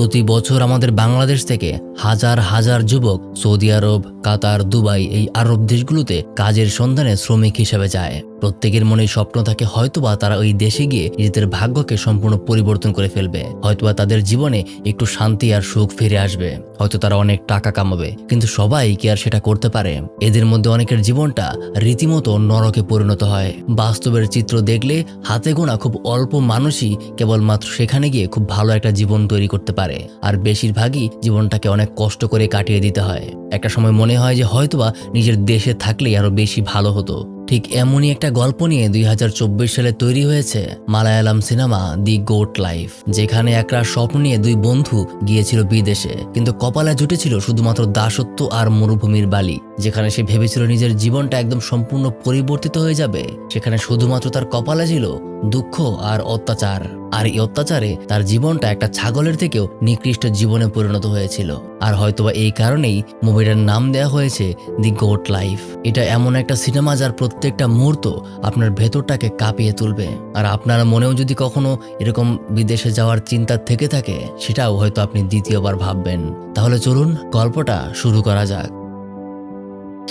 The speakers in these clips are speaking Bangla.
প্রতি বছর আমাদের বাংলাদেশ থেকে হাজার হাজার যুবক সৌদি আরব, কাতার, দুবাই এই আরব দেশগুলোতে কাজের সন্ধানে শ্রমিক হিসেবে যায়। প্রত্যেকের মনে স্বপ্ন থাকে হয়তোবা তারা ওই দেশে গিয়ে নিজেদের ভাগ্যকে সম্পূর্ণ পরিবর্তন করে ফেলবে। হয়তোবা তাদের জীবনে একটু শান্তি আর সুখ ফিরে আসবে। হয়তো তারা অনেক টাকা কামাবে, কিন্তু সবাই কি আর সেটা করতে পারে? এদের মধ্যে অনেকের জীবনটা রীতিমতো নরকে পরিণত হয়। বাস্তবের চিত্র দেখলে হাতে গোনা খুব অল্প মানুষই কেবলমাত্র সেখানে গিয়ে খুব ভালো একটা জীবন তৈরি করতে পারে। আর বেশিরভাগই জীবনটাকে অনেক কষ্ট করে কাটিয়ে দিতে হয়। একটা সময় মনে হয় যে হয়তোবা নিজের দেশে থাকলেই আরও বেশি ভালো হতো। ঠিক এমনই একটা গল্প নিয়ে দুই হাজার চব্বিশ সালে তৈরি হয়েছে Malayalam cinema the goat life, যেখানে একরা স্বপ্ন নিয়ে দুই বন্ধু গিয়েছিল বিদেশে, কিন্তু কপালে জুটেছিল শুধুমাত্র দাসত্ব আর মরুভূমির বালি, যেখানে সে ভেবেছিল নিজের জীবনটা একদম সম্পূর্ণ পরিবর্তিত হয়ে যাবে, সেখানে শুধুমাত্র তার কপালে ছিল দুঃখ আর অত্যাচার। আর এই অত্যাচারে তার জীবনটা একটা ছাগলের থেকেও নিকৃষ্ট জীবনে পরিণত হয়েছিল। আর হয়তোবা এই কারণেই মুভিটার নাম দেওয়া হয়েছে দি গোট লাইফ এটা এমন একটা সিনেমা যার প্রত্যেকটা মুহূর্ত আপনার ভেতরটাকে কাঁপিয়ে তুলবে। আর আপনার মনেও যদি কখনো এরকম বিদেশে যাওয়ার চিন্তা থেকে থাকে, সেটাও হয়তো আপনি দ্বিতীয়বার ভাববেন। তাহলে চলুন গল্পটা শুরু করা যাক।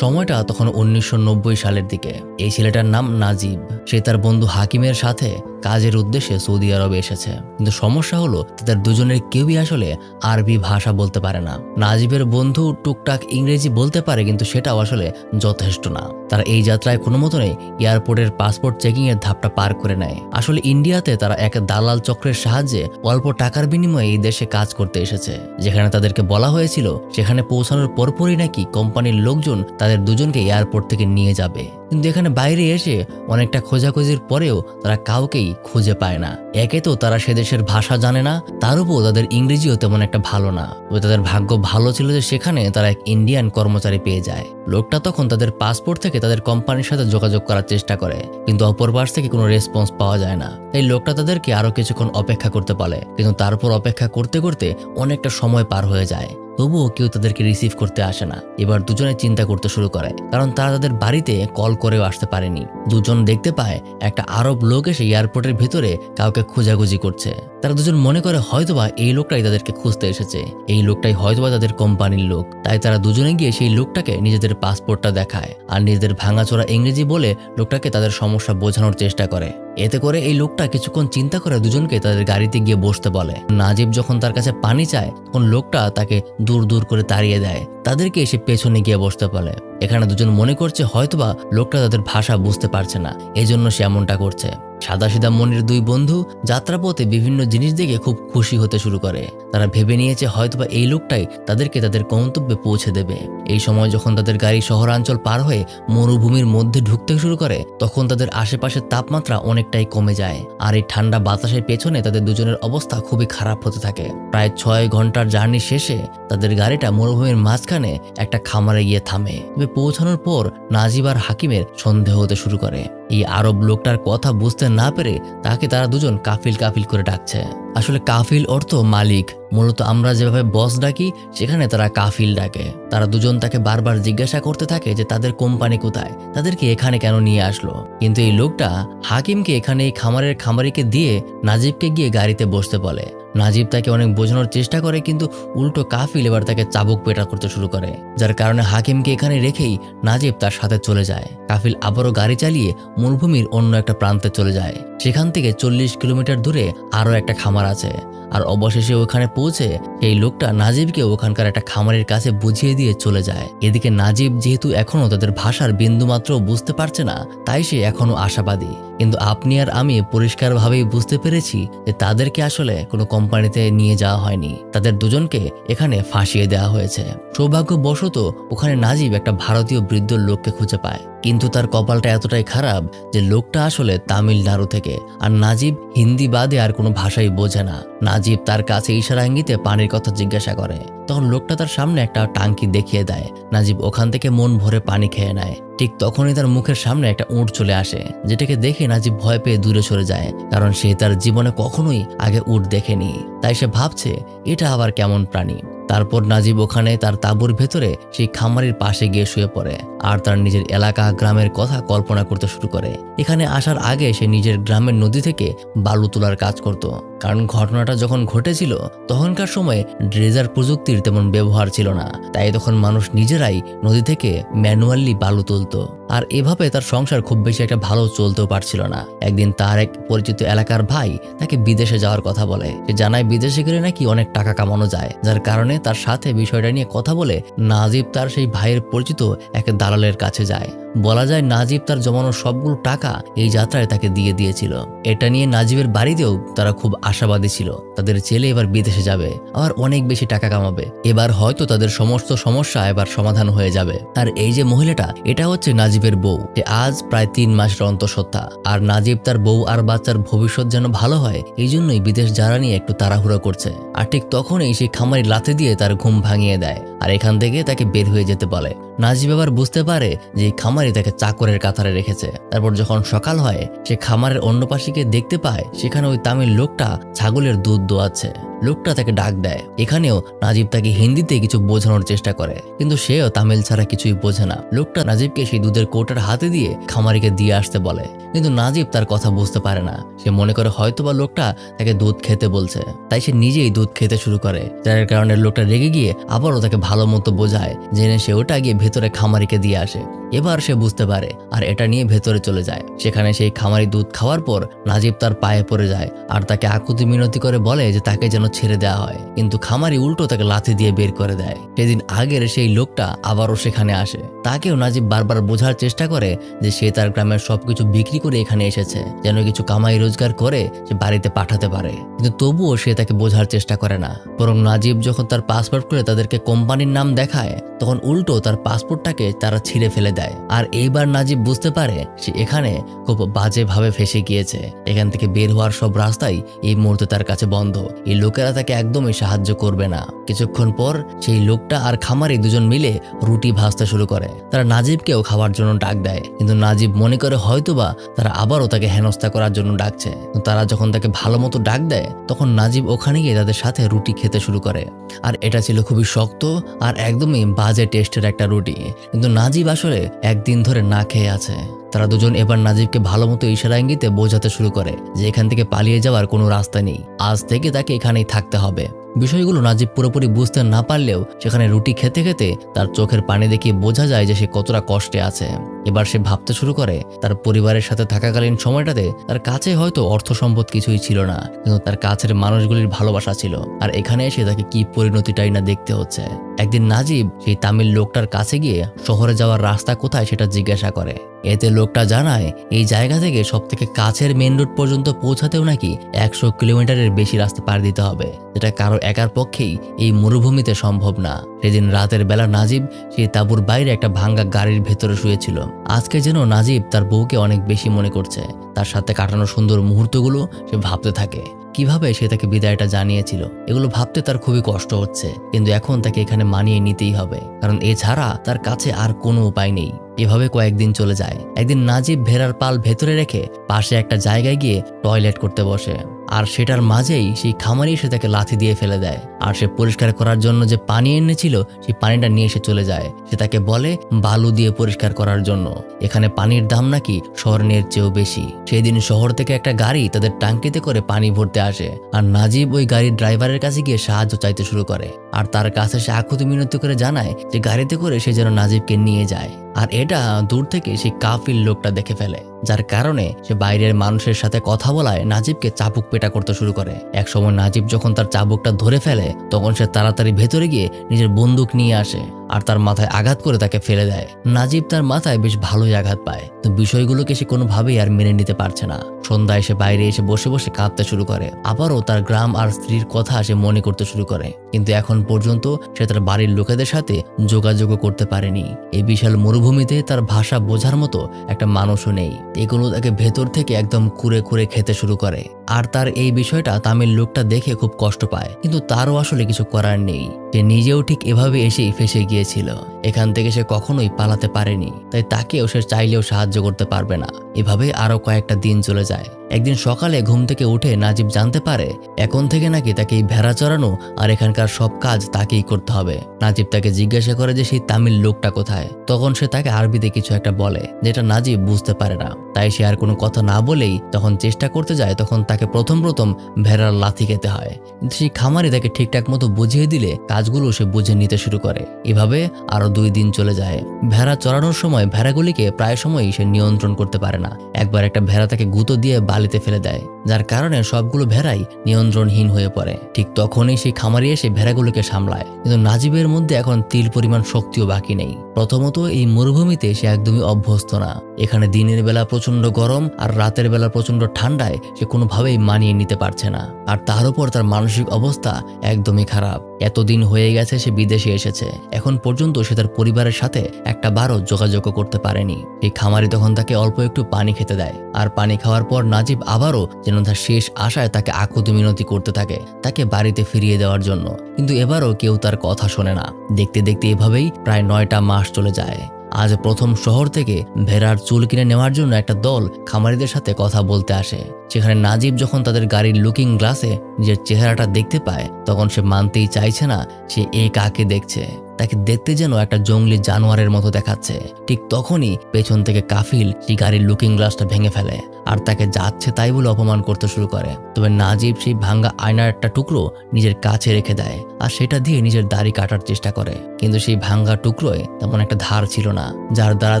সময়টা তখন উনিশশো নব্বই সালের দিকে। এই ছেলেটার নাম নাজিব। সে তার বন্ধু হাকিমের সাথে কাজের উদ্দেশ্যে সৌদি আরবে এসেছে। কিন্তু সমস্যা হলো তাদের দুজনের কেউই আসলে আরবি ভাষা বলতে পারে না। নাজিবের বন্ধু টুকটাক ইংরেজি বলতে পারে, কিন্তু সেটাও আসলে যথেষ্ট না। তারা এই যাত্রায় কোনো মতনে এয়ারপোর্টের পাসপোর্ট চেকিং এর ধাপটা পার করে নেয়। আসলে ইন্ডিয়াতে তারা এক দালাল চক্রের সাহায্যে অল্প টাকার বিনিময়ে এই দেশে কাজ করতে এসেছে। যেখানে তাদেরকে বলা হয়েছিল, সেখানে পৌঁছানোর পরপরই নাকি কোম্পানির লোকজন তাদের দুজনকে এয়ারপোর্ট থেকে নিয়ে যাবে। কিন্তু এখানে বাইরে এসে অনেকটা খোঁজাখুঁজির পরেও তারা কাউকেই খুঁজে পায় না। একে তো তারা সে দেশের ভাষা জানে না, তার উপর তাদের ইংরেজিও তেমন একটা ভালো না। তবে তাদের ভাগ্য ভালো ছিল যে সেখানে তারা এক ইন্ডিয়ান কর্মচারী পেয়ে যায়। লোকটা তখন তাদের পাসপোর্ট থেকে তাদের কোম্পানির সাথে যোগাযোগ করার চেষ্টা করে, কিন্তু অপর পাশ থেকে কোনো রেসপন্স পাওয়া যায় না। তাই লোকটা তাদেরকে আরও কিছুক্ষণ অপেক্ষা করতে পারে কিন্তু তারপর অপেক্ষা করতে করতে অনেকটা সময় পার হয়ে যায়। তবুও কেউ তাদেরকে রিসিভ করতে আসে না। এবার দুজনে চিন্তা করতে শুরু করে, কারণ তারা তাদের বাড়িতে কল করেও আসতে পারেনি। দুজন দেখতে পায়, একটা আরব লোক এসে এয়ারপোর্টের ভেতরে কাউকে খোঁজাখুঁজি করছে। তারা দুজন মনে করে হয়তোবা এই লোকটাই তাদেরকে খুঁজতে এসেছে। এই লোকটাই হয়তোবা তাদের কোম্পানির লোক। তাই তারা দুজনে গিয়ে সেই লোকটাকে নিজেদের পাসপোর্টটা দেখায়, আর নিজেদের ভাঙাচোরা ইংরেজি বলে লোকটাকে তাদের সমস্যা বোঝানোর চেষ্টা করে। এতে করে এই লোকটা কিছুক্ষণ চিন্তা করে দুজনকে তাদের গাড়িতে গিয়ে বসতে বলে। নাজিব যখন তার কাছে পানি চায়, তখন লোকটা তাকে দূর দূর করে তাড়িয়ে দেয়। তাদেরকে এসে পেছনে গিয়ে বসতে বলে। এখানে দুজন মনে করছে হয়তোবা লোকটা তাদের ভাষা বুঝতে পারছে না। এজন্য সে এমনটা করছে। সাদাসিধা মনির দুই বন্ধু যাত্রাপথে বিভিন্ন জিনিস দেখে খুব খুশি হতে শুরু করে। তারা ভেবে নিয়েছে হয়তোবা এই লোকটাই তাদেরকে তাদের গন্তব্যে পৌঁছে দেবে। এই সময় যখন তাদের গাড়ি শহরাঞ্চল পার হয়ে মরুভূমির মধ্যে ঢুকতে শুরু করে, তখন তাদের আশেপাশের তাপমাত্রা অনেকটাই কমে যায়। আর এই ঠান্ডা বাতাসের পেছনে তাদের দুজনের অবস্থা খুবই খারাপ হতে থাকে। প্রায় ছয় ঘণ্টার জার্নি শেষে তাদের গাড়িটা মরুভূমির মাঝখানে একটা খামারে গিয়ে থামে। পৌঁছানোর পর নাজিব আর হাকিমের সন্দেহ হতে শুরু করে। এই আরব লোকটার কথা বুঝতে না পেরে তাকে তারা দুজন কাফিল কাফিল করে ডাকছে। আসলে কাফিল অর্থ মালিক। মূলত আমরা যেভাবে বস ডাকি, সেখানে তারা কাফিল ডাকে। তারা দুজন তাকে বারবার জিজ্ঞাসা করতে থাকে যে তাদের কোম্পানি কোথায়? তাদেরকে এখানে কেন নিয়ে আসলো? কিন্তু এই লোকটা হাকিমকে এখানে এই খামারের খামারিকে দিয়ে নাজিবকে গিয়ে গাড়িতে বসতে বলে। নাজিব তাকে অনেক বোঝানোর চেষ্টা করে, কিন্তু উল্টো কাফিল এবার তাকে চাবুক পেটা করতে শুরু করে, যার কারণে হাকিমকে এখানে রেখেই নাজিব তার সাথে চলে যায়। কাফিল আবারও গাড়ি চালিয়ে মরুভূমির অন্য একটা প্রান্তে চলে যায়। সেখান থেকে চল্লিশ কিলোমিটার দূরে আরও একটা খামার আছে। আর অবশেষে ওখানে পৌঁছে সেই লোকটা নাজিবকে ওখানকার একটা খামারের কাছে বুঝিয়ে দিয়ে চলে যায়। এদিকে নাজিব যেহেতু এখনও তাদের ভাষার বিন্দুমাত্র বুঝতে পারছে না, তাই সে এখনও আশাবাদী। কিন্তু আপনি আর আমি পরিষ্কারভাবেই বুঝতে পেরেছি যে তাদেরকে আসলে কোনো কোম্পানিতে নিয়ে যাওয়া হয়নি। তাদের দুজনকে এখানে ফাঁসিয়ে দেওয়া হয়েছে। সৌভাগ্যবশত ওখানে নাজিব একটা ভারতীয় বৃদ্ধ লোককে খুঁজে পায়। কিন্তু তার কপালটা এতটাই খারাপ যে লোকটা আসলে তামিলনাড়ু থেকে। আর নাজিব হিন্দি বাদে আর কোনো ভাষাই বোঝে না। নাজিব তার কাছে ইশারা ইঙ্গিতে পানির কথা জিজ্ঞাসা করে। তখন লোকটা তার সামনে একটা টাঙ্কি দেখিয়ে দেয়। নাজিব ওখান থেকে মন ভরে পানি খেয়ে নেয়। ঠিক তখনই তার মুখের সামনে একটা উঁট চলে আসে, যেটাকে দেখে নাজিব ভয় পেয়ে দূরে সরে যায়, কারণ সে তার জীবনে কখনোই আগে উট দেখেনি। তাই সে ভাবছে, এটা আবার কেমন প্রাণী? তারপর নাজিব ওখানে তার তাঁবুর ভেতরে সেই খামারির পাশে গিয়ে শুয়ে পড়ে, আর তার নিজের এলাকা গ্রামের কথা কল্পনা করতে শুরু করে। এখানে আসার আগে সে নিজের গ্রামের নদী থেকে বালু তোলার কাজ করত, কারণ ঘটনাটা যখন ঘটেছিল, তখনকার সময়ে ড্রেজার প্রযুক্তির তেমন ব্যবহার ছিল না। তাই তখন মানুষ নিজেরাই নদী থেকে ম্যানুয়ালি বালু তুলতো tutup. আর এভাবে তার সংসার খুব বেশি একটা ভালো চলতেও পারছিল না। একদিন তার এক পরিচিত এলাকার ভাই তাকে বিদেশে যাওয়ার কথা বলে। সে জানায়, বিদেশে গেলে নাকি অনেক টাকা কামানো যায়। যার কারণে তার সাথে বিষয়টা নিয়ে কথা বলে নাজিব তার সেই ভাইয়ের পরিচিত এক দালালের কাছে যায়। বলা যায়, নাজিব তার জমানো সবগুলো টাকা এই যাত্রায় তাকে দিয়ে দিয়েছিল। এটা নিয়ে নাজিবের বাড়িতেও তারা খুব আশাবাদী ছিল। তাদের ছেলে এবার বিদেশে যাবে, আবার অনেক বেশি টাকা কামাবে। এবার হয়তো তাদের সমস্ত সমস্যা এবার সমাধান হয়ে যাবে। আর এই যে মহিলাটা, এটা হচ্ছে নাজিবের বউ। যে আজ প্রায় তিন মাসের অন্তঃসত্ত্বা। আর নাজিব তার বউ আর বাচ্চার ভবিষ্যৎ যেন ভালো হয়, এই জন্যই বিদেশ যারা নিয়ে একটু তাড়াহুড়া করছে। আর ঠিক তখনই সেই খামারি লাথে দিয়ে তার ঘুম ভাঙিয়ে দেয়। আর এখান থেকে তাকে বের হয়ে যেতে বলে। নাজিব আবার বুঝতে পারে যে খামারি তাকে চাকরের কাতারে রেখেছে। তারপর যখন সকাল হয়, সে খামারের অন্য পাশে দেখতে পায়, সেখানে ওই তামিল লোকটা ছাগলের দুধ দোয়াচ্ছে। লোকটা তাকে ডাক দেয়। এখানেও নাজিব তাকে হিন্দিতে কিছু বোঝানোর চেষ্টা করে, কিন্তু সেও তামিল ছাড়া কিছুই বোঝে না। লোকটা নাজিবকে সেই দুধের কোটার হাতে দিয়ে খামারিকে দিয়ে আসতে বলে, কিন্তু নাজিব তার কথা বুঝতে পারে না। সে মনে করে হয়তোবা লোকটা তাকে দুধ খেতে বলছে। তাই সে নিজেই দুধ খেতে শুরু করে, যার কারণে লোকটা রেগে গিয়ে আবারও তাকে ভালো মতো বোঝায়, জেনে সে ওটা গিয়ে ভেতরে খামারিকে দিয়ে আসে। এবার সে বুঝতে পারে, আর এটা নিয়ে ভেতরে চলে যায়। সেখানে সেই খামারি দুধ খাওয়ার পর নাজিব তার পায়ে পড়ে যায় আর তাকে আকুতি মিনতি করে বলে যে তাকে যেন ছেড়ে দেওয়া হয়। কিন্তু খামারি উল্টো তাকে লাথি দিয়ে বের করে দেয়। সেদিন আগের সেই লোকটা আবারও সেখানে আসে। তাকেও নাজিব বারবার বোঝার চেষ্টা করে যে সে তার গ্রামের সবকিছু বিক্রি করে এখানে এসেছে, যেন কিছু কামাই রোজগার করে সে বাড়িতে পাঠাতে পারে। কিন্তু তবুও সে তাকে বোঝার চেষ্টা করে না। বরং নাজিব যখন তার পাসপোর্ট করে তাদেরকে কোম্পানির নাম দেখায়, তখন উল্টো তার পাসপোর্টটাকে তারা ছিঁড়ে ফেলে দেয়। আর এইবার নাজিব বুঝতে পারে সে এখানে খুব বাজেভাবে ফেসে গিয়েছে। এখান থেকে বের হওয়ার সব রাস্তাই এই মুহূর্তে তার কাছে বন্ধ। এই লোকেরা তাকে একদমই সাহায্য করবে না। কিছুক্ষণ পর সেই লোকটা আর খামারি দুজন মিলে রুটি ভাজতে শুরু করে। তারা নাজিবকেও খাওয়ার জন্য ডাক দেয়। কিন্তু নাজিব মনে করে হয়তোবা তারা আবারও তাকে হেনস্থা করার জন্য ডাকছে। তারা যখন তাকে ভালো মতো ডাক দেয়, তখন নাজিব ওখানে গিয়ে তাদের সাথে রুটি খেতে শুরু করে। আর এটা ছিল খুবই শক্ত আর একদমই বাজে টেস্টের একটা রুটি। কিন্তু নাজিব আসলে একদিন ধরে না খেয়ে আছে। তারা দুজন এবার নাজিবকে ভালো মতো ইশারা ইঙ্গিতে বোঝাতে শুরু করে যে এখান থেকে পালিয়ে যাওয়ার কোনো রাস্তা নেই। আজ থেকে তাকে এখানেই থাকতে হবে। বিষয়গুলো নাজিব পুরোপুরি বুঝতে না পারলেও সেখানে রুটি খেতে খেতে তার চোখের পানি দেখিয়ে বোঝা যায় যে সে কতটা কষ্টে আছে। এবার সে ভাবতে শুরু করে, তার পরিবারের সাথে থাকাকালীন সময়টাতে তার কাছে হয়তো অর্থ সম্পদ কিছুই ছিল না, কিন্তু তার কাছের মানুষগুলির ভালোবাসা ছিল। আর এখানে এসে তাকে কি পরিণতিটাই না দেখতে হচ্ছে। একদিন নাজিব সেই তামিল লোকটার কাছে গিয়ে শহরে যাওয়ার রাস্তা কোথায় সেটা জিজ্ঞাসা করে। এতে লোকটা জানায়, এই জায়গা থেকে সব থেকে কাছের মেন রোড পর্যন্ত পৌঁছাতেও নাকি একশো কিলোমিটারের বেশি রাস্তা পার দিতে হবে, যেটা কারও একার পক্ষেই এই মরুভূমিতে সম্ভব না। সেদিন রাতের বেলা নাজিব সেই তাঁবুর বাইরে একটা ভাঙ্গা গাড়ির ভেতরে শুয়েছিল। আজকে যেন নাজিব তার বউকে অনেক বেশি মনে করছে। তার সাথে কাটানো সুন্দর মুহূর্তগুলো সে ভাবতে থাকে। কীভাবে সে তাকে বিদায়টা জানিয়েছিল, এগুলো ভাবতে তার খুবই কষ্ট হচ্ছে। কিন্তু এখন তাকে এখানে মানিয়ে নিতেই হবে। কারণ এছাড়া তার কাছে আর কোনো উপায় নেই। এভাবে কয়েকদিন চলে যায়। একদিন নাজিব ভেড়ার পাল ভেতরে রেখে পাশে একটা জায়গায় গিয়ে টয়লেট করতে বসে। আর সেটার মাঝেই সেই খামারি এসে তাকে লাথি দিয়ে ফেলে দেয়। আর সে পরিষ্কার করার জন্য যে পানি এনেছিল, সেই পানিটা নিয়ে এসে চলে যায়। সে তাকে বলে, বালু দিয়ে পরিষ্কার করার জন্য। এখানে পানির দাম নাকি শহরের চেয়েও বেশি। সেই দিন শহর থেকে একটা গাড়ি তাদের টাঙ্কিতে করে পানি ভরতে আসে। আর নাজিব ওই গাড়ির ড্রাইভারের কাছে গিয়ে সাহায্য চাইতে শুরু করে। আর তার কাছে সে আকুতি মিনতি করে জানায় যে গাড়িতে করে সে যেন নাজিবকে নিয়ে যায়। আর এটা দূর থেকে সেই কাফির লোকটা দেখে ফেলে, যার কারণে সে বাইরের মানুষের সাথে কথা বলায় নাজিবকে চাবুক পেটা করতে শুরু করে। একসময় নাজিব যখন তার চাবুকটা ধরে ফেলে, তখন সে তাড়াতাড়ি ভেতরে গিয়ে নিজের বন্দুক নিয়ে আসে। আর তার মাথায় আঘাত করে তাকে ফেলে দেয়। নাজিব তার মাথায় বেশ ভালোই আঘাত পায়। তো বিষয়গুলোকে সে কোনোভাবেই আর মেনে নিতে পারছে না। সন্ধ্যায় সে বাইরে এসে বসে বসে কাঁদতে শুরু করে। আবারও তার গ্রাম আর স্ত্রীর কথা সে মনে করতে শুরু করে। কিন্তু এখন পর্যন্ত সে তার বাড়ির লোকেদের সাথে যোগাযোগও করতে পারেনি। এই বিশাল মরুভূমিতে তার ভাষা বোঝার মতো একটা মানুষও নেই। এগুলো তাকে ভেতর থেকে একদম কুরে কুরে খেতে শুরু করে। আর তার এই বিষয়টা তামিল লোকটা দেখে খুব কষ্ট পায়। কিন্তু তারও আসলে কিছু করার নেই। সে নিজেও ঠিক এভাবে এসেই ফেসে গিয়েছিল। এখান থেকে সে কখনোই পালাতে পারেনি, তাই তাকেও সে চাইলেও সাহায্য করতে পারবে না। এভাবে আরও কয়েকটা দিন চলে যায়। একদিন সকালে ঘুম থেকে উঠে নাজিব জানতে পারে এখন থেকে নাকি তাকে এই ভেড়া চড়ানো আর এখানকার সব কাজ তাকেই করতে হবে। নাজিব তাকে জিজ্ঞাসা করে যে সেই তামিল লোকটা কোথায়। তখন সে তাকে আরবিতে কিছু একটা বলে, যেটা নাজিব বুঝতে পারে না। তাই সে আর কোনো কথা না বলেই তখন চেষ্টা করতে যায়, তখন তাকে প্রথম প্রথম ভেড়ার লাথি খেতে হয়। কিন্তু সেই খামারি তাকে ঠিকঠাক মতো বুঝিয়ে দিলে কাজগুলো সে বুঝে নিতে শুরু করে। এভাবে আরও দুই দিন চলে যায়। ভেড়া চড়ানোর সময় ভেড়াগুলিকে প্রায় সময়ই সে নিয়ন্ত্রণ করতে পারে না। একবার একটা ভেড়া তাকে গুঁতো দিয়ে বালিতে ফেলে দেয়, যার কারণে সবগুলো ভেড়াই নিয়ন্ত্রণহীন হয়ে পড়ে। ঠিক তখনই সেই খামারি এসে ভেড়াগুলোকে সামলায়, কিন্তু নাজিবের মধ্যে এখন তিল পরিমাণ শক্তিও বাকি নেই। প্রথমত, এই মরুভূমিতে সে একদমই অভ্যস্ত না। এখানে দিনের বেলা প্রচণ্ড গরম আর রাতের বেলা প্রচণ্ড ঠান্ডায় সে কোনোভাবেই মানিয়ে নিতে পারছে না। আর তার উপর তার মানসিক অবস্থা একদমই খারাপ। এতদিন হয়ে গেছে সে বিদেশে এসেছে। এখন পর্যন্ত সে তার পরিবারের সাথে একটা বারও যোগাযোগ করতে পারেনি। এই খামারি তখন তাকে অল্প একটু পানি খেতে দেয়। আর পানি খাওয়ার পর নাজিব আবারও যেন তার শেষ আশায় তাকে আকুতি মিনতি করতে থাকে, তাকে বাড়িতে ফিরিয়ে দেওয়ার জন্য। কিন্তু এবারও কেউ তার কথা শোনে না। দেখতে দেখতে এভাবেই প্রায় নয়টা মাস চলে যায়। আজ প্রথম শহর থেকে ভেড়ার চুল কিনে নেওয়ার জন্য একটা দল খামারিদের সাথে কথা বলতে আসে। সেখানে নাজিব যখন তাদের গাড়ির লুকিং গ্লাসে নিজের চেহারাটা দেখতে পায়, তখন সে মানতেই চাইছে না সে এ কাকে দেখছে। তাকে দেখতে যেন একটা জঙ্গলি জানোয়ারের মতো দেখাচ্ছে। ঠিক তখনই পেছন থেকে কাফিল সেই গাড়ির লুকিং গ্লাসটা ভেঙে ফেলে আর তাকে যাচ্ছে তাই বলে অপমান করতে শুরু করে। তবে নাজিব সেই ভাঙ্গা আয়নার একটা টুকরো নিজের কাছে রেখে দেয় আর সেটা দিয়ে নিজের দাড়ি কাটার চেষ্টা করে। কিন্তু সেই ভাঙ্গা টুকরোয় তেমন একটা ধার ছিল না, যার দ্বারা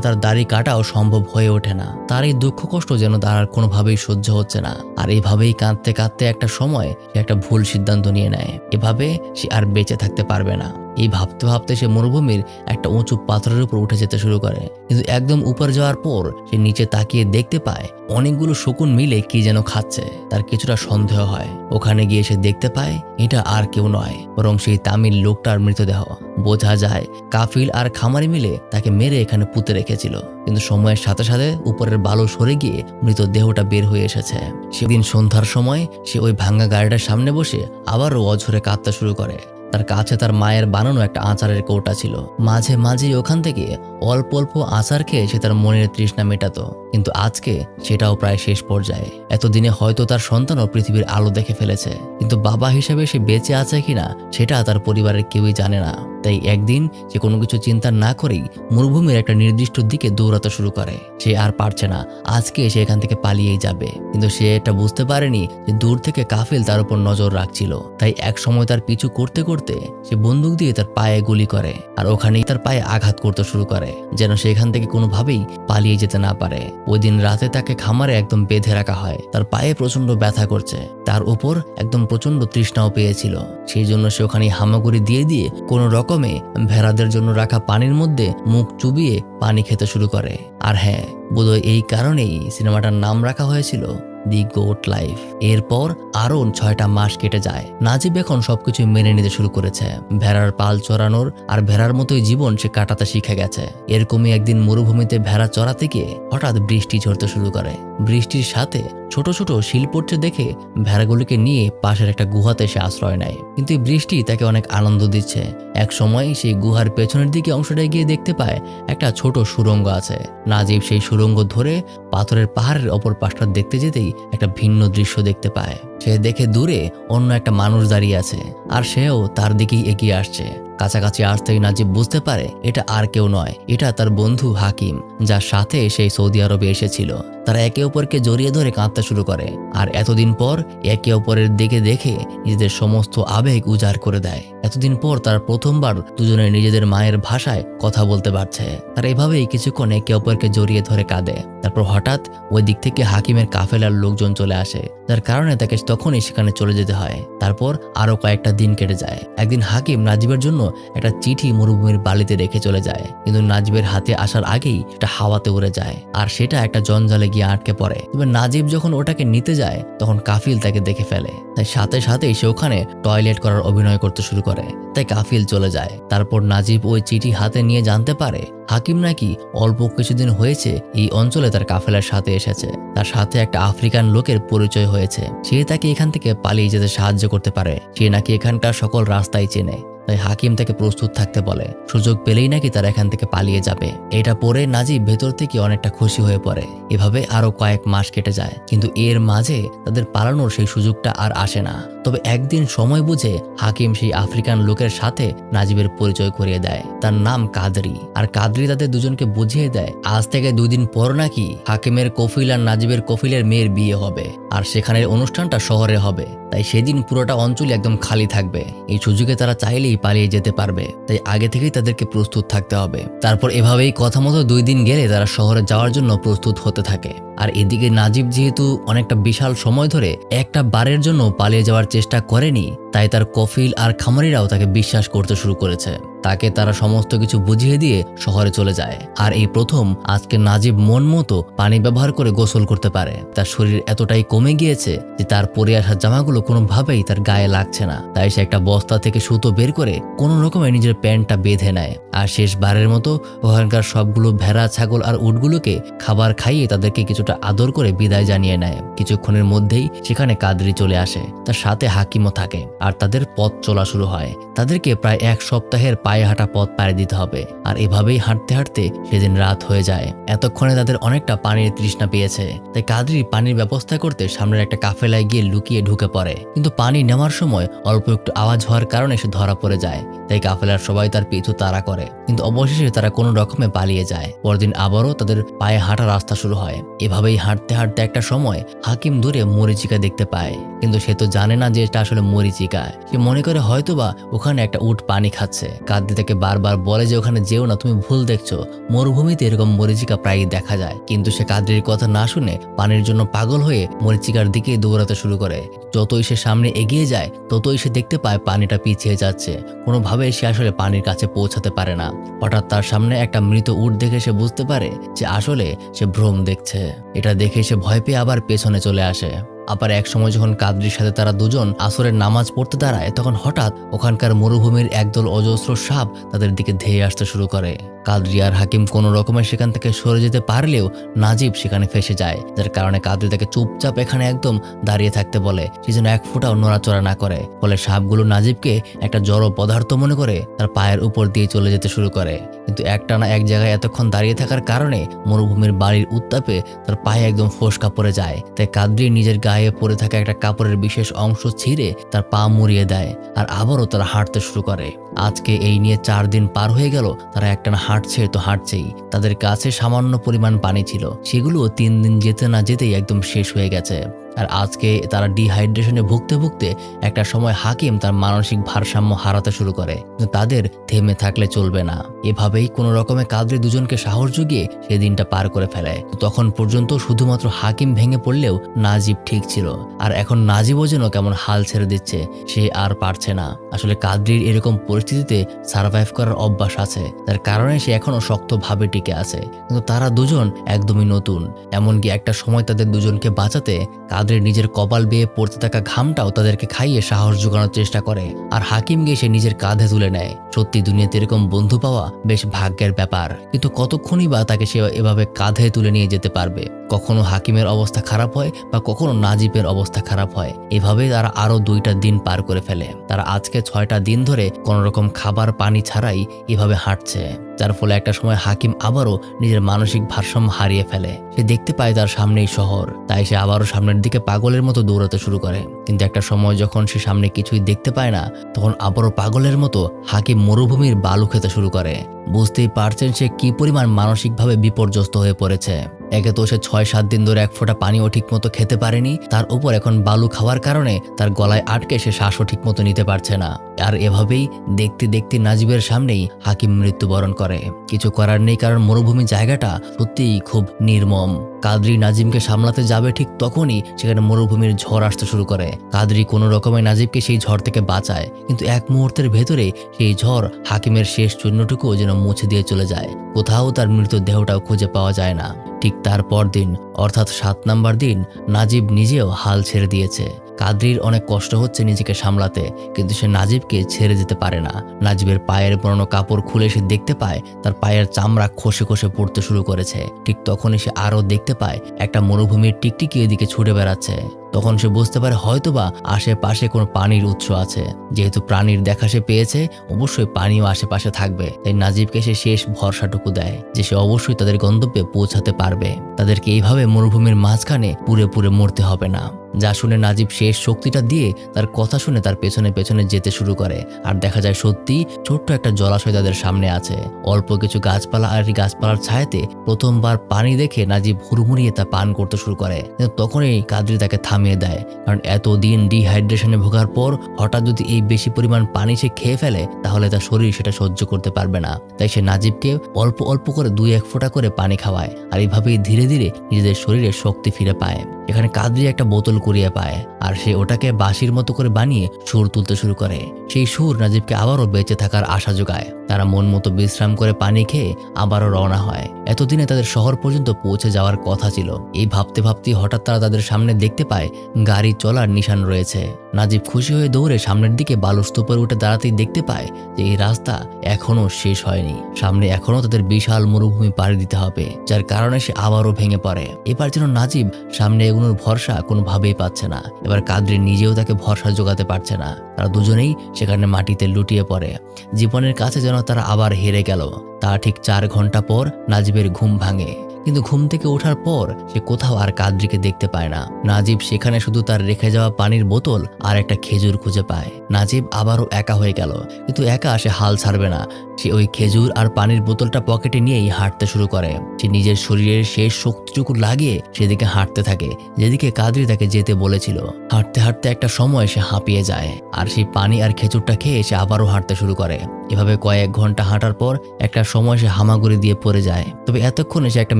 তার দাড়ি কাটাও সম্ভব হয়ে ওঠে না। তার এই দুঃখ কষ্ট যেন তার কোনোভাবেই সহ্য হচ্ছে না। আর এইভাবেই কাঁদতে কাঁদতে একটা সময় সে একটা ভুল সিদ্ধান্ত নিয়ে নেয়। এভাবে সে আর বেঁচে থাকতে পারবে না। এই ভাবতে ভাবতে সে মরুভূমির একটা উঁচু পাথরের উপর উঠে যেতে শুরু করে। কিন্তু একদম উপর যাওয়ার পর সে নিচে তাকিয়ে দেখতে পায় অনেকগুলো শকুন মিলে কি যেন খাচ্ছে। তার কিছুটা সন্দেহ হয়। ওখানে গিয়ে সে দেখতে পায় এটা আর কেউ নয়, বরং সেই তামিল লোকটার মৃতদেহ। বোঝা যায় কাফিল আর খামারি মিলে তাকে মেরে এখানে পুঁতে রেখেছিল। কিন্তু সময়ের সাথে সাথে উপরের বালু সরে গিয়ে মৃতদেহটা বের হয়ে এসেছে। সেদিন সন্ধ্যার সময় সে ওই ভাঙ্গা গাড়িটার সামনে বসে আবারও অঝরে কাঁদতে শুরু করে। তার কাছে তার মায়ের বানানো একটা আচারের কৌটা ছিল। মাঝে মাঝেই ওখান থেকে অল্প অল্প আচার খেয়ে সে তার মনের তৃষ্ণা মেটাতো। কিন্তু আজকে সেটাও প্রায় শেষ পর্যায়ে। এতদিনে হয়তো তার সন্তানও পৃথিবীর আলো দেখে ফেলেছে। কিন্তু বাবা হিসেবে সে বেঁচে আছে কিনা, সেটা তার পরিবারের কেউই জানে না। তাই একদিন সে কোনো কিছু চিন্তা না করেই মরুভূমির একটা নির্দিষ্ট দিকে দৌড়াতে শুরু করে। সে আর পারছে না। আজকে সে এখান থেকে পালিয়েই যাবে। কিন্তু সে এটা বুঝতে পারেনি যে দূর থেকে কাফিল তার উপর নজর রাখছিল। তাই এক সময় তার পিছু করতে করতে সে বন্দুক দিয়ে তার পায়ে গুলি করে। আর ওখানেই তার পায়ে আঘাত করতে শুরু করে। যেন সে এখান থেকে কোনোভাবেই পালিয়ে যেতে না পারে। ওই দিন রাতে তাকে খামারে একদম বেঁধে রাখা হয়। তার পায়ে প্রচণ্ড ব্যথা করছে। তার উপর একদম প্রচণ্ড তৃষ্ণাও পেয়েছিল। সেই জন্য সে ওখানে হামাগুড়ি দিয়ে দিয়ে কোনো রকমে ভেড়াদের জন্য রাখা পানির মধ্যে মুখ চুবিয়ে পানি খেতে শুরু করে। আর হ্যাঁ বোধহয় এই কারণেই সিনেমাটার নাম রাখা হয়েছিল দি গোট লাইফ। এরপর আরও ছয়টা মাস কেটে যায়। নাজিব এখন সবকিছু মেনে নিতে শুরু করেছে। ভেড়ার পাল চড়ানোর আর ভেড়ার মতোই জীবন সে কাটাতে শিখে গেছে। এরকমই একদিন মরুভূমিতে ভেড়া চড়াতে গিয়ে হঠাৎ বৃষ্টি ঝরতে শুরু করে। বৃষ্টির সাথে ছোট ছোট শিল দেখে ভেড়াগুলিকে নিয়ে পাশের একটা গুহাতে সে আশ্রয় নেয়। কিন্তু এই বৃষ্টি তাকে অনেক আনন্দ দিচ্ছে। এক সময় সেই গুহার পেছনের দিকে অংশটায় গিয়ে দেখতে পায় একটা ছোট সুরঙ্গ আছে। নাজিব সেই সুরঙ্গ ধরে পাথরের পাহাড়ের অপর পাশটা দেখতে যেতেই একটা ভিন্ন দৃশ্য দেখতে পায়। সে দেখে দূরে অন্য একটা মানুষ দাঁড়িয়ে আছে, আর সেও তার দিকেই এগিয়ে আসছে। কাছাকাছি আসতেই নাজিব বুঝতে পারে এটা আর কেউ নয়, এটা তার বন্ধু হাকিম, যার সাথে সেই সৌদি আরবে এসেছিল। তারা একে অপরকে জড়িয়ে ধরে কাঁদতে শুরু করে, আর এতদিন পর একে অপরের দিকে দেখে নিজেদের সমস্ত আবেগ উজাড় করে দেয়। এতদিন পর তার প্রথমবার দুজনে নিজেদের মায়ের ভাষায় কথা বলতে পারছে। তারা এভাবেই কিছুক্ষণ একে অপরকে জড়িয়ে ধরে কাঁদে। তারপর হঠাৎ ওই দিক থেকে হাকিমের কাফেলার লোকজন চলে আসে, যার কারণে তাকে তখনই সেখানে চলে যেতে হয়। তারপর আরও কয়েকটা দিন কেটে যায়। একদিন হাকিম নাজিবের জন্য একটা চিঠি মরুভূমির বালিতে রেখে চলে যায়। কিন্তু নাজিবের হাতে আসার আগেই এটা হাওয়াতে উড়ে যায়। আর সেটা একটা জঞ্জালে গিয়ে আটকে পড়ে। তবে নাজিব যখন ওটাকে নিতে যায়, তখন কাফিল তাকে দেখে ফেলে। তাই সাথে সাথেই সে ওখানে টয়লেট করার অভিনয় করতে শুরু করে। তাই কাফিল চলে যায়। তারপর নাজিব ওই চিঠি হাতে নিয়ে জানতে পারে হাকিম নাকি অল্প কিছুদিন হয়েছে এই অঞ্চলে তার কাফেলার সাথে এসেছে। তার সাথে একটা আফ্রিকান লোকের পরিচয় হয়েছে। সে তাকে এখান থেকে পালিয়ে যেতে সাহায্য করতে পারে। সে নাকি এখানকার সকল রাস্তাই চেনে। তাই হাকিম তাকে প্রস্তুত থাকতে বলে। সুযোগ পেলেই নাকি তারা এখান থেকে পালিয়ে যাবে। এটা পরে নাজিব ভেতর থেকে অনেকটা খুশি হয়ে পড়ে। এভাবে আরও কয়েক মাস কেটে যায়। কিন্তু এর মাঝে তাদের পালানোর সেই সুযোগটা আর আসে না। তবে একদিন সময় বুঝে হাকিম সেই আফ্রিকান লোকের সাথে নাজিবের পরিচয় করিয়ে দেয়। তার নাম কাদরি। আর কাদরি তাদের দুজনকে বুঝিয়ে দেয়, আজ থেকে দুই দিন পর নাকি হাকিমের কফিল আর নাজিবের কফিলের মেয়ের বিয়ে হবে। আর সেখানের অনুষ্ঠানটা শহরে হবে। তাই সেদিন পুরোটা অঞ্চল একদম খালি থাকবে। এই সুযোগে তারা চাইলেই পালিয়ে যেতে পারবে। তাই আগে থেকেই তাদেরকে প্রস্তুত থাকতে হবে। তারপর এভাবেই কথা মতো দুই দিন গেলে তারা শহরে যাওয়ার জন্য প্রস্তুত হতে থাকে। আর এদিকে নাজিব যেহেতু অনেকটা বিশাল সময় ধরে একটা বারের জন্য পালিয়ে যাওয়ার চেষ্টা করেনি, তাই তার কফিল আর খামারিরাও তাকে বিশ্বাস করতে শুরু করেছে। তাকে তারা সমস্ত কিছু বুঝিয়ে দিয়ে শহরে চলে যায়। আর এই প্রথম আজকে নাজিব মন মতো পানি ব্যবহার করে গোসল করতে পারে। তার শরীর এতটাই কমে গিয়েছে যে তার পরে আসা জামাগুলো কোনোভাবেই তার গায়ে লাগছে না। তাই সে একটা বস্তা থেকে সুতো বের করে কোনো রকমে নিজের প্যান্টটা বেঁধে নেয়। আর শেষবারের মতো ওখানকার সবগুলো ভেড়া, ছাগল আর উটগুলোকে খাবার খাইয়ে তাদেরকে কিছুটা আদর করে বিদায় জানিয়ে নেয়। কিছুক্ষণের মধ্যেই সেখানে কাদরি চলে আসে। তার সাথে হাকিমও থাকে। আর তাদের পথ চলা শুরু হয়। তাদেরকে প্রায় এক সপ্তাহের পায়ে হাঁটা পথ পাড়ি দিতে হবে। আর এভাবেই হাঁটতে হাঁটতে সেদিন রাত হয়ে যায়। এতক্ষণে তাদের অনেকটা পানির তৃষ্ণা পেয়েছে। তাই কাদরি পানির ব্যবস্থা করতে সামনের একটা কাফেলায় গিয়ে লুকিয়ে ঢুকে পড়ে। কিন্তু পানি নেওয়ার সময় অল্প একটু আওয়াজ হওয়ার কারণে সে ধরা পড়ে যায়। তাই কাফেলার সবাই তার পিছু তাড়া করে। কিন্তু অবশেষে তারা কোনো রকমে পালিয়ে যায়। পরদিন আবারও তাদের পায়ে হাঁটা রাস্তা শুরু হয়। এভাবেই হাঁটতে হাঁটতে একটা সময় হাকিম দূরে মরিচিকা দেখতে পায়। কিন্তু সে তো জানে না যে এটা আসলে মরিচিকা। সে মনে করে হয়তোবা ওখানে একটা উট পানি খাচ্ছে। কাদ্দি তাকে বারবার বলে যে, ওখানে যেও না, তুমি ভুল দেখছ। মরুভূমিতে এরকম মরিচিকা প্রায়ই দেখা যায়। কিন্তু সে কাদ্রির কথা না শুনে পানির জন্য পাগল হয়ে মরিচিকার দিকে দৌড়াতে শুরু করে। যতই সে সামনে এগিয়ে যায়, ততই সে দেখতে পায় পানিটা পিছিয়ে যাচ্ছে। কোনোভাবে সে আসলে পানির কাছে পৌঁছাতে পারে না। হঠাৎ তার সামনে একটা মৃত উট দেখে সে বুঝতে পারে যে, আসলে সে ভ্রম দেখছে। এটা দেখে সে ভয় পেয়ে আবার পেছনে চলে আসে। আবার এক সময় যখন কাদরির সাথে তারা দুজন আসরের নামাজ পড়তে দাঁড়ায়, তখন হঠাৎ ওখানকার মরুভূমির একদল অজস্র সাপ তাদের দিকে ধেয়ে আসতে শুরু করে। কাদরি আর হাকিম কোনো রকমে সেখান থেকে সরে যেতে পারলেও নাজিব সেখানে ফেসে যায়, যার কারণে কাদরি তাকে চুপচাপ এখানে একদম দাঁড়িয়ে থাকতে বলে। সে যেন এক ফুটাও নড়াচড়া না করে, ফলে সাপগুলো নাজিবকে একটা জড় পদার্থ মনে করে তার পায়ের উপর দিয়ে চলে যেতে শুরু করে। কিন্তু একটানা এক জায়গায় এতক্ষণ দাঁড়িয়ে থাকার কারণে মরুভূমির বাড়ির উত্তাপে তার পায়ে একদম ফোসকা পড়ে যায়। তাই কাদরি নিজের গায়ে পড়ে থাকা একটা কাপড়ের বিশেষ অংশ ছিঁড়ে তার পা মুড়িয়ে দেয় আর আবারও তারা হাঁটতে শুরু করে। আজকে এই নিয়ে চার দিন পার হয়ে গেল, তারা একটানা হাঁটছে তো হাঁটছেই। তাদের কাছে সামান্য পরিমাণ পানি ছিল। সেগুলো তিন দিন যেতে না যেতেই একদম শেষ হয়ে গেছে। আর আজকে তারা ডিহাইড্রেশনে ভুগতে ভুগতে একটা সময় হাকিম তার মানসিক ভারসাম্য হারাতে শুরু করে। তাদের থেমে থাকলে চলবে না। এভাবেই কোনো রকমে কাদরি দুজনকে সাহস জুগিয়ে সেই দিনটা পার করে ফেলে। তখন পর্যন্ত শুধুমাত্র হাকিম ভেঙে পড়লেও নাজিব ঠিক ছিল। আর এখন নাজিবও যেন কেমন হাল ছেড়ে দিচ্ছে, সে আর পারছে না। আসলে কাদরির এরকম পরিস্থিতিতে সার্ভাইভ করার অভ্যাস আছে। তার কারণে সে এখনও শক্তভাবে টিকে আছে। কিন্তু তারা দুজন একদমই নতুন। এমনকি একটা সময় তাদের দুজনকে বাঁচাতে কাদরের নিজের কপাল বেয়ে পড়তে থাকা ঘামটাও তাদেরকে খাইয়ে সাহস জোগানোর চেষ্টা করে। আর হাকিম গিয়ে সে নিজের কাঁধে তুলে নেয়। সত্যি দুনিয়াতে এরকম বন্ধু পাওয়া বেশ ভাগ্যের ব্যাপার। কিন্তু কতক্ষণই বা তাকে সে এভাবে কাঁধে তুলে নিয়ে যেতে পারবে? কখনো হাকিমের অবস্থা খারাপ হয় বা কখনো নাজিবের অবস্থা খারাপ হয়? এভাবে তারা আরও দুইটা দিন পার করে ফেলে। তারা আজকে ছয়টা দিন ধরে কোনোরকম খাবার পানি ছাড়াই এভাবে হাঁটছে। যার ফলে একটা সময় হাকিম আবারও নিজের মানসিক ভারসাম্য হারিয়ে ফেলে। সে দেখতে পায় তার সামনেই শহর, তাই সে আবারও সামনের দিকে পাগলের মতো দৌড়াতে শুরু করে। কিন্তু একটা সময় যখন সে সামনে কিছুই দেখতে পায় না, তখন আবারও পাগলের মতো হাকিম মরুভূমির বালু খেতে শুরু করে। বুঝতেই পারছেন সে কি পরিমাণ মানসিকভাবে বিপর্যস্ত হয়ে পড়েছে। একে তো সে ছয় সাত দিন ধরে এক ফোঁটা পানিও ঠিক মতো খেতে পারেনি, তার উপর এখন বালু খাওয়ার কারণে তার গলায় আটকে সে শ্বাসও ঠিক মতো নিতে পারছে না। আর এভাবেই দেখতে দেখতে নাজিবের সামনেই হাকিম মৃত্যুবরণ করে। কিছু করার নেই, কারণ মরুভূমি জায়গাটা সত্যিই খুব নির্মম। কাদরি নাজিমকে সামলাতে যাবে ঠিক তখনই সেখানে মরুভূমির ঝড় আসতে শুরু করে। কাদরি কোনো রকমে নাজিবকে সেই ঝড় থেকে বাঁচায়, কিন্তু এক মুহূর্তের ভেতরে সেই ঝড় হাকিমের শেষ চূর্ণটুকুও যেন মুছে দিয়ে চলে যায়। কোথাও তার মৃতদেহটাও খুঁজে পাওয়া যায় না। ঠিক তার পর দিন অর্থাৎ সাত নাম্বার দিন, নাজিব নিজেও হাল ছেড়ে দিয়েছে। কাদরির অনেক কষ্ট হচ্ছে নিজেকে সামলাতে, কিন্তু সে নাজিবকে ছেড়ে যেতে পারে না। নাজিবের পায়ের পুরনো কাপড় খুলে সে দেখতে পায়, তার পায়ের চামড়া খসে খসে পড়তে শুরু করেছে। ঠিক তখনই সে আরও দেখতে পায়, একটা মরুভূমির টিকটিকি এদিকে ছুটে বেড়াচ্ছে। তখন সে বুঝতে পারে হয়তোবা আশেপাশে কোনো পানির উৎস আছে। যেহেতু প্রাণীর দেখা সে পেয়েছে, অবশ্যই পানিও আশেপাশে থাকবে। তাই নাজিবকে সে শেষ ভরসাটুকু দেয়, যে সে অবশ্যই তাদের গন্তব্যে পৌঁছাতে পারবে। তাদেরকে এইভাবে মরুভূমির মাঝখানে পুরে পুরে মরতে হবে না। যা শুনে নাজিব শেষ শক্তিটা দিয়ে তার কথা শুনে তার পেছনে পেছনে যেতে শুরু করে। আর দেখা যায় সত্যি ছোট্ট একটা জলাশয় তাদের সামনে আছে। অল্প কিছু গাছপালা আর গাছপালার ছায়াতে প্রথমবার পানি দেখে নাজিব হুড়মুড়িয়ে তা পান করতে শুরু করে। তখনই কাদরি তাকে থামিয়ে দেয়। কারণ এতদিন ডিহাইড্রেশনে ভোগার পর হঠাৎ যদি এই বেশি পরিমাণ পানি সে খেয়ে ফেলে, তাহলে তার শরীর সেটা সহ্য করতে পারবে না। তাই সে নাজিবকে অল্প অল্প করে দুই এক ফোঁটা করে পানি খাওয়ায় আর এইভাবেই ধীরে ধীরে নিজেদের শরীরে শক্তি ফিরে পায়। এখানে কাদরি একটা বোতল কুড়িয়ে পায় আর সে ওটাকে বাঁশির মতো করে বানিয়ে সুর তুলতে শুরু করে। সেই সুর নাজিবকে আবারও বেঁচে থাকার আশা যোগায়। তারা মন মতো বিশ্রাম করে পানি খেয়ে আবারও রওনা হয়। এতদিনে তাদের শহর পর্যন্ত পৌঁছে যাওয়ার কথা ছিল। এই ভাবতে ভাবতে হঠাৎ তারা তাদের সামনে দেখতে পায়, গাড়ি চলার নিশান রয়েছে। নাজিব খুশি হয়ে দৌড়ে সামনের দিকে বালুস্তূপের উঠে দাঁড়াতেই দেখতে পায় যে এই রাস্তা এখনও শেষ হয়নি। সামনে এখনও তাদের বিশাল মরুভূমি পাড়ি দিতে হবে, যার কারণে সে আবারও ভেঙে পড়ে। এবার যেন নাজিব সামনে এগুলোর ভরসা কোনোভাবেই পাচ্ছে না। এবার কাদরি নিজেও তাকে ভরসা জোগাতে পারছে না। তারা দুজনেই সেখানে মাটিতে লুটিয়ে পড়ে। জীবনের কাছে যেন তারা আবার হেরে গেল। তা ঠিক চার ঘণ্টা পর নাজিবের ঘুম ভাঙে। কিন্তু ঘুম থেকে ওঠার পর সে কোথাও আর কাদ্রিকে দেখতে পায় না। নাজিব সেখানে শুধু তার রেখে যাওয়া পানির বোতল আর একটা খেজুর খুঁজে পায়। নাজিব আবারও একা হয়ে গেল, কিন্তু একা সে হাল ছাড়বে না। সে ওই খেজুর আর পানির বোতলটা পকেটে নিয়েই হাঁটতে শুরু করে। সে নিজের শরীরের শেষ শক্তিটুকু লাগিয়ে সেদিকে হাঁটতে থাকে, যেদিকে কাদরি তাকে যেতে বলেছিল। হাঁটতে হাঁটতে একটা সময় সে হাঁপিয়ে যায়, আর সেই পানি আর খেজুরটা খেয়ে সে আবারও হাঁটতে শুরু করে। এভাবে কয়েক ঘণ্টা হাঁটার পর একটা সময় সে হামাগুড়ি দিয়ে পড়ে যায়। তবে এতক্ষণে সে একটা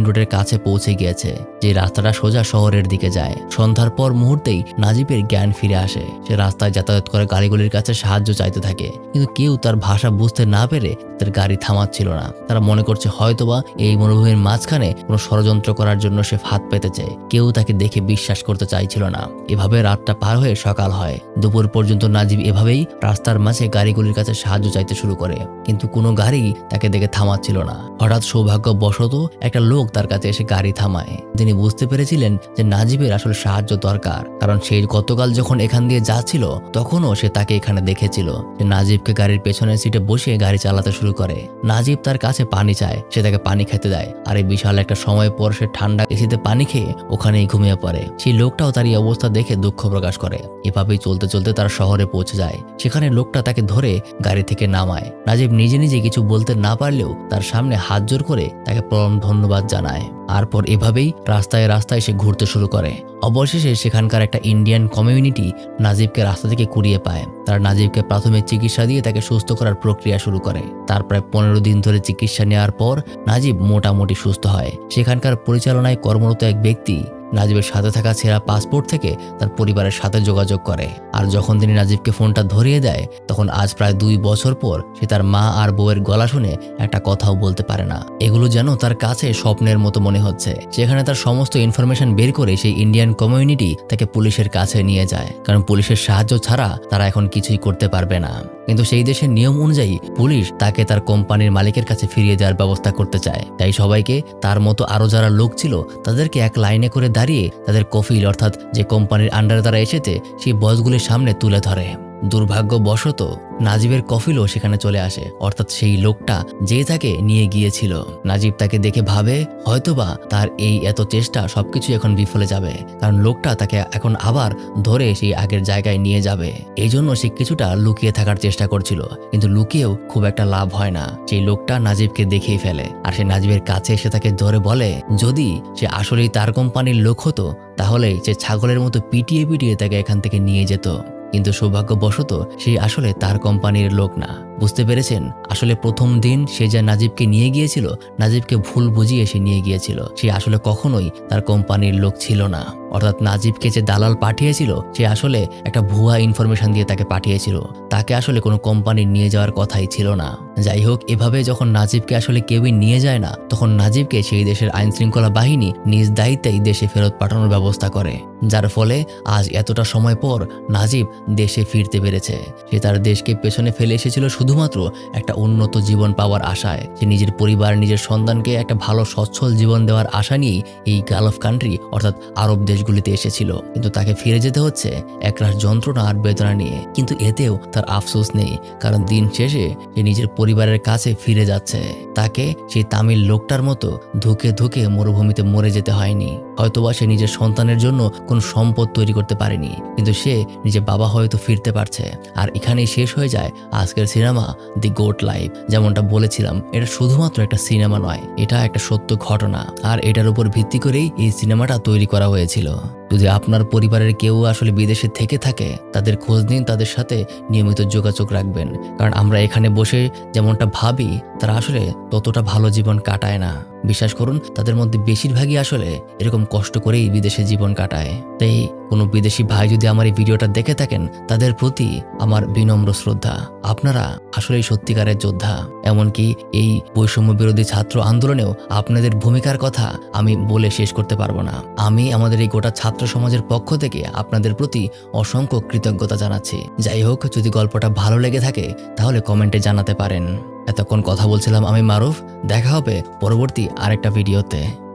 মেইন রোডের কাছে পৌঁছে গিয়েছে, যে রাস্তাটা সোজা শহরের দিকে যায়। সন্ধ্যার পর মুহূর্তেই নাজিবের জ্ঞান ফিরে আসে। সে রাস্তায় যাতায়াত করে গাড়িগুলির কাছে সাহায্য চাইতে থাকে, কিন্তু কেউ তার ভাষা বুঝতে না পেরে তার গাড়ি থামাচ্ছিল না। তারা মনে করছে হয়তোবা এই মরুভূমির মাঝখানে কোনো ষড়যন্ত্র করার জন্য সে ফাঁদ পেতেছে কেউ তাকে দেখে বিশ্বাস করতে চাইছিল না। এভাবে রাতটা পার হয়ে সকাল হয়। দুপুর পর্যন্ত নাজিব এভাবেই রাস্তার মাঝে গাড়িগুলির কাছে সাহায্য চাইতে শুরু করে, কিন্তু কোনো গাড়ি তাকে দেখে থামাচ্ছিল না। হঠাৎ সৌভাগ্যবশত একটা লোক তার কাছে এসে গাড়ি থামায়। তিনি বুঝতে পেরেছিলেন যে নাজিবের আসলে সাহায্য দরকার, কারণ সে গতকাল যখন এখান দিয়ে যাচ্ছিল, তখনও সে তাকে এখানে দেখেছিল যে নাজিবকে গাড়ির পেছনের সিটে বসিয়ে গাড়ি চালাতে শুরু করে। নাজিব তার কাছে পানি চায়, সে তাকে পানি খেতে দেয়, আর এই বিশাল একটা সময় পর সে ঠান্ডা এসিতে পানি খেয়ে ওখানেই ঘুমিয়ে পড়ে। সেই লোকটাও তার এই অবস্থা দেখে দুঃখ প্রকাশ করে। এভাবেই চলতে চলতে তার শহরে পৌঁছে যায়। সেখানে লোকটা তাকে ধরে গাড়ি থেকে নামায়। নাজিব নিজে নিজে কিছু বলতে না পারলেও তার সামনে হাত জোর করে তাকে পরম ধন্যবাদ জানায়। তারপর এভাবেই রাস্তায় রাস্তায় সে ঘুরতে শুরু করে। অবশেষে সেখানকার একটা ইন্ডিয়ান কমিউনিটি নাজিবকে রাস্তা থেকে কুড়িয়ে পায়। তারা নাজিবকে প্রাথমিক চিকিৎসা দিয়ে তাকে সুস্থ করার প্রক্রিয়া শুরু করে। তার প্রায় পনেরো দিন ধরে চিকিৎসা নেওয়ার পর নাজিব মোটামুটি সুস্থ হয়। সেখানকার পরিচালনায় কর্মরত এক ব্যক্তি নাজিবের সাথে থাকা ছেঁড়া পাসপোর্ট থেকে তার পরিবারের সাথে যোগাযোগ করে। আর যখন তিনি নাজিবকে ফোনটা ধরিয়ে দেয়, তখন আজ প্রায় দুই বছর পর সে তার মা আর বউয়ের গলা শুনে একটা কথাও বলতে পারে না। এগুলো যেন তার কাছে স্বপ্নের মতো মনে হচ্ছে। সেখানে তার সমস্ত ইনফরমেশন বের করে সেই ইন্ডিয়ান কমিউনিটি তাকে পুলিশের কাছে নিয়ে যায়। কারণ পুলিশের সাহায্য ছাড়া তারা এখন কিছুই করতে পারবে না। কিন্তু সেই দেশের নিয়ম অনুযায়ী পুলিশ তাকে তার কোম্পানির মালিকের কাছে ফিরিয়ে দেওয়ার ব্যবস্থা করতে চায়। তাই সবাইকে তার মতো আরও যারা লোক ছিল, তাদেরকে এক লাইনে করে দাঁড়িয়ে তাদের কফিল অর্থাৎ যে কোম্পানির আন্ডারে তারা এসেছে সেই বসগুলির সামনে তুলে ধরে। দুর্ভাগ্যবশত নাজিবের কফিলও সেখানে চলে আসে, অর্থাৎ সেই লোকটা যে তাকে নিয়ে গিয়েছিল। নাজিব তাকে দেখে ভাবে, হয়তোবা তার এই এত চেষ্টা সবকিছু এখন বিফলে যাবে, কারণ লোকটা তাকে এখন আবার ধরে সেই আগের জায়গায় নিয়ে যাবে। এই জন্য সে কিছুটা লুকিয়ে থাকার চেষ্টা করছিল, কিন্তু লুকিয়েও খুব একটা লাভ হয় না। সেই লোকটা নাজিবকে দেখেই ফেলে, আর সে নাজিবের কাছে এসে তাকে ধরে বলে, যদি সে আসলেই তার কোম্পানির লোক হতো তাহলে সে ছাগলের মতো পিটিয়ে পিটিয়ে তাকে এখান থেকে নিয়ে যেত। কিন্তু সৌভাগ্যবশত সে আসলে তার কোম্পানির লোক না। বুঝতে পেরেছেন? আসলে প্রথম দিন সে যা নাজিবকে নিয়ে গিয়েছিল, নাজিবকে ভুল বুঝিয়ে সে নিয়ে গিয়েছিল। সে আসলে কখনোই তার কোম্পানির লোক ছিল না। অর্থাৎ নাজিবকে যে দালাল পাঠিয়েছিল, সে আসলে একটা ভুয়া ইনফরমেশন দিয়ে তাকে পাঠিয়েছিল। তাকে আসলে কোনো কোম্পানি নিয়ে যাওয়ার কথাই ছিল না। যাই হোক, এভাবে যখন নাজিবকে আসলে কেউই নিয়ে যায় না, তখন নাজিবকে সেই দেশের আইন শৃঙ্খলা বাহিনী নিজ দায়িত্বেই দেশে ফেরত পাঠানোর ব্যবস্থা করে। যার ফলে আজ এতটা সময় পর নাজিব দেশে ফিরতে পেরেছে। সে তার দেশকে পেছনে ফেলে এসেছিল শুধুমাত্র একটা উন্নত জীবন পাওয়ার আশায়। সে নিজের পরিবার, নিজের সন্তানকে একটা ভালো, সচ্ছল জীবন দেওয়ার আশা নিয়েই এই গালফ কান্ট্রি অর্থাৎ আরব দেশগুলিতে এসেছিল, কিন্তু তাকে ফিরে যেতে হচ্ছে একরাশ যন্ত্রণা আর বেদনা নিয়ে। কিন্তু এতেও তার আফসোস নেই, কারণ দিন শেষে সে নিজের পরিবারের কাছে ফিরে যাচ্ছে। তাকে সেই তামিল লোকটার মতো ধুকে ধুকে মরুভূমিতে মরে যেতে হয়নি। হয়তোবা সে নিজের সন্তানের জন্য কোনো সম্পদ তৈরি করতে পারেনি, কিন্তু সে নিজের বাবা হয়তো ফিরতে পারছে। আর এখানেই শেষ হয়ে যায় আজকের সিনেমা দি গোট লাইফ যেমনটা বলেছিলাম, এটা শুধুমাত্র একটা সিনেমা নয়, এটা একটা সত্য ঘটনা। আর এটার উপর ভিত্তি করেই এই সিনেমাটা তৈরি করা হয়েছিল। যদি আপনার পরিবারের কেউ আসলে বিদেশে থেকে থাকে, তাদের খোঁজ নিন, তাদের সাথে নিয়মিত যোগাযোগ রাখবেন। কারণ আমরা এখানে বসে যেমনটা ভাবি, তারা আসলে ততটা ভালো জীবন কাটায় না। বিশ্বাস করুন, তাদের মধ্যে বেশিরভাগই আসলে এরকম কষ্ট করেই বিদেশে জীবন কাটায়। তাই কোনো বিদেশি ভাই যদি আমার এই ভিডিওটা দেখে থাকেন, তাদের প্রতি আমার বিনম্র শ্রদ্ধা। আপনারা আসলেই সত্যিকারের যোদ্ধা। এমনকি এই বৈষম্য বিরোধী ছাত্র আন্দোলনেও আপনাদের ভূমিকার কথা আমি বলে শেষ করতে পারব না। আমি আমাদের এই গোটা ছাত্র সমাজের পক্ষ থেকে আপনাদের প্রতি অসংখ্য কৃতজ্ঞতা জানাচ্ছি। যাই হোক, যদি গল্পটা ভালো লেগে থাকে, তাহলে কমেন্টে জানাতে পারেন। এতক্ষণ কথা বলছিলাম আমি মারুফ। দেখা হবে পরবর্তী আরেকটা ভিডিওতে।